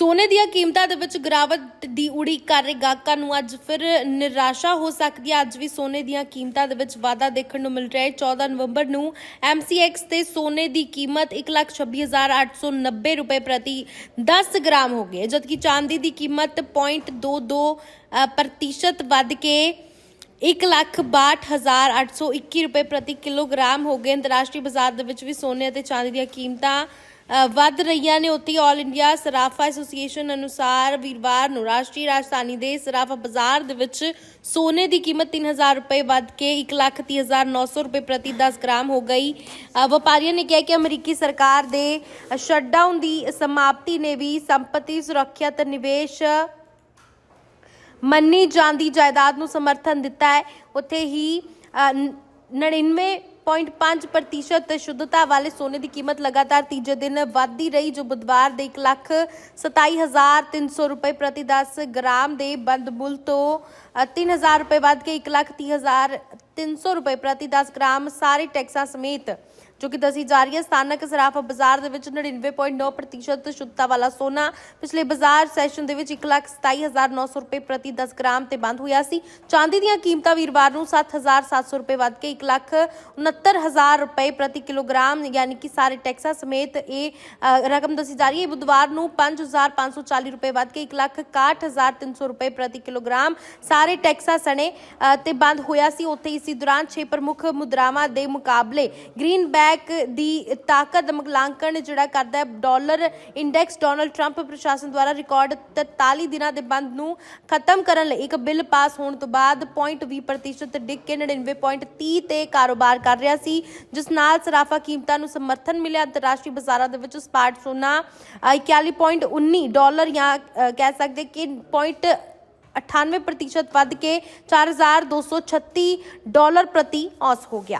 ਸੋਨੇ ਦੀਆਂ ਕੀਮਤਾਂ ਦੇ ਵਿੱਚ ਗਿਰਾਵਟ ਦੀ ਉਡੀਕ ਕਰ ਰਹੇ ਗਾਹਕਾਂ ਨੂੰ ਅੱਜ ਫਿਰ ਨਿਰਾਸ਼ਾ ਹੋ ਸਕਦੀ ਹੈ। ਅੱਜ ਵੀ ਸੋਨੇ ਦੀਆਂ ਕੀਮਤਾਂ ਦੇ ਵਿੱਚ ਵਾਧਾ ਦੇਖਣ ਨੂੰ ਮਿਲ ਰਿਹਾ ਹੈ। 14 ਨਵੰਬਰ ਨੂੰ MCX ਤੇ ਸੋਨੇ ਦੀ ਕੀਮਤ 126890 ਰੁਪਏ ਪ੍ਰਤੀ 10 ਗ੍ਰਾਮ ਹੋ ਗਈ ਜਦਕਿ ਚਾਂਦੀ ਦੀ ਕੀਮਤ 0.22 ਅ, ਪ੍ਰਤੀਸ਼ਤ ਵੱਧ ਕੇ 162821 ਰੁਪਏ ਪ੍ਰਤੀ ਕਿਲੋਗ੍ਰਾਮ ਹੋ ਗਏ ਅੰਤਰਰਾਸ਼ਟਰੀ ਬਾਜ਼ਾਰ ਦੇ ਵਿੱਚ ਵੀ ਸੋਨੇ ਅਤੇ ਚਾਂਦੀ ਦੀਆਂ ਕੀਮਤਾਂ ਵੱਧ ਰਹੀਆਂ ਨੇ ਉੱਥੇ ਆਲ ਇੰਡੀਆ ਸਰਾਫਾ ਐਸੋਸੀਏਸ਼ਨ ਅਨੁਸਾਰ ਵੀਰਵਾਰ ਨੂੰ ਰਾਸ਼ਟਰੀ ਰਾਜਧਾਨੀ ਦੇ ਸਰਾਫਾ ਬਾਜ਼ਾਰ ਦੇ ਵਿੱਚ ਸੋਨੇ ਦੀ ਕੀਮਤ 3000 ਰੁਪਏ ਵੱਧ ਕੇ 130900 ਰੁਪਏ ਪ੍ਰਤੀ 10 ਗ੍ਰਾਮ ਹੋ ਗਈ। ਵਪਾਰੀਆਂ ਨੇ ਕਿਹਾ ਕਿ ਅਮਰੀਕੀ ਸਰਕਾਰ ਦੇ ਸ਼ਟਡਾਊਨ ਦੀ ਸਮਾਪਤੀ ਨੇ ਵੀ ਸੰਪਤੀ ਸੁਰੱਖਿਆ ਤੇ ਨਿਵੇਸ਼ ਮੰਨੀ ਜਾਂਦੀ ਜਾਇਦਾਦ ਨੂੰ ਸਮਰਥਨ ਦਿੱਤਾ ਹੈ। ਉੱਥੇ ਹੀ ਅ, ਨ- 99.5% ਸ਼ੁੱਧਤਾ ਵਾਲੇ ਸੋਨੇ ਦੀ ਕੀਮਤ ਲਗਾਤਾਰ ਤੀਜੇ ਦਿਨ ਵਧਦੀ ਰਹੀ ਜੋ ਬੁੱਧਵਾਰ ਦੇ 1 ਲੱਖ 27300 ਰੁਪਏ ਪ੍ਰਤੀ 10 ਗ੍ਰਾਮ ਦੇ ਬੰਦ ਮੁੱਲ ਤੋਂ ਅ, 3000 ਰੁਪਏ ਵੱਧ ਕੇ 1 ਲੱਖ 30300 ਰੁਪਏ ਪ੍ਰਤੀ 10 ਗ੍ਰਾਮ ਸਾਰੇ ਟੈਕਸਾਂ ਸਮੇਤ ਜੋ ਕਿ ਦੱਸੀ ਜਾ ਰਹੀ ਹੈ ਸਥਾਨਕ ਸਰਾਫ ਬਾਜ਼ਾਰ ਦੇ ਵਿੱਚ 99.9% ਸ਼ੁੱਧਤਾ ਵਾਲਾ ਸੋਨਾ ਪਿਛਲੇ ਬਾਜ਼ਾਰ ਸੈਸ਼ਨ ਦੇ ਵਿੱਚ 127900 ਰੁਪਏ ਪ੍ਰਤੀ 10 ਗ੍ਰਾਮ ਤੇ ਬੰਦ ਹੋਇਆ ਸੀ। ਚਾਂਦੀ ਦੀਆਂ ਕੀਮਤਾਂ ਵੀਰਵਾਰ ਨੂੰ 7700 ਰੁਪਏ ਵੱਧ ਕੇ 169000 ਰੁਪਏ ਪ੍ਰਤੀ ਕਿਲੋਗ੍ਰਾਮ ਯਾਨੀ ਕਿ ਸਾਰੇ ਟੈਕਸਾਂ ਸਮੇਤ ਇਹ ਰਕਮ ਦੱਸੀ ਜਾ ਰਹੀ ਹੈ। ਬੁੱਧਵਾਰ ਨੂੰ 5540 ਰੁਪਏ ਵੱਧ ਕੇ 161300 ਰੁਪਏ ਪ੍ਰਤੀ ਕਿਲੋਗ੍ਰਾਮ ਸਾਰੇ ਟੈਕਸਾਂ ਸਣੇ ਅ, ਤੇ ਬੰਦ ਹੋਇਆ ਸੀ। ਉੱਥੇ ਇਸੇ ਦੌਰਾਨ 6 ਪ੍ਰਮੁੱਖ ਮੁਦਰਾਵਾਂ ਦੇ ਮੁਕਾਬਲੇ ਗ੍ਰੀਨ ਬੈਕ ਦੀ ਤਾਕਤ ਦਾ ਮੁਕਲਾਂਕਣ ਜਿਹੜਾ ਕਰਦਾ ਹੈ ਡਾਲਰ ਇੰਡੈਕਸ ਡੋਨਲਡ ਟਰੰਪ ਪ੍ਰਸ਼ਾਸਨ ਦੁਆਰਾ ਰਿਕਾਰਡ 43 ਦਿਨਾਂ ਦੇ ਬੰਦ ਨੂੰ ਖਤਮ ਕਰਨ ਲਈ ਇੱਕ ਬਿੱਲ ਪਾਸ ਹੋਣ ਤੋਂ ਬਾਅਦ 0.20% ਡਿੱਗ ਕੇ 99.30 ਤੇ ਕਾਰੋਬਾਰ ਕਰ ਰਿਹਾ ਸੀ ਜਿਸ ਨਾਲ ਸਰਾਫਾ ਕੀਮਤਾਂ ਨੂੰ ਸਮਰਥਨ ਮਿਲਿਆ। ਅੰਤਰਰਾਸ਼ਟਰੀ ਬਾਜ਼ਾਰਾਂ ਦੇ ਵਿੱਚ ਸਪਾਟ ਸੋਨਾ ਅ, 41.19 ਡਾਲਰ ਜਾਂ ਕਹਿ ਸਕਦੇ ਕਿ ਪੁਆਇੰਟ 98% ਵੱਧ ਕੇ 4236 ਡਾਲਰ ਪ੍ਰਤੀ ਔਸ ਹੋ ਗਿਆ।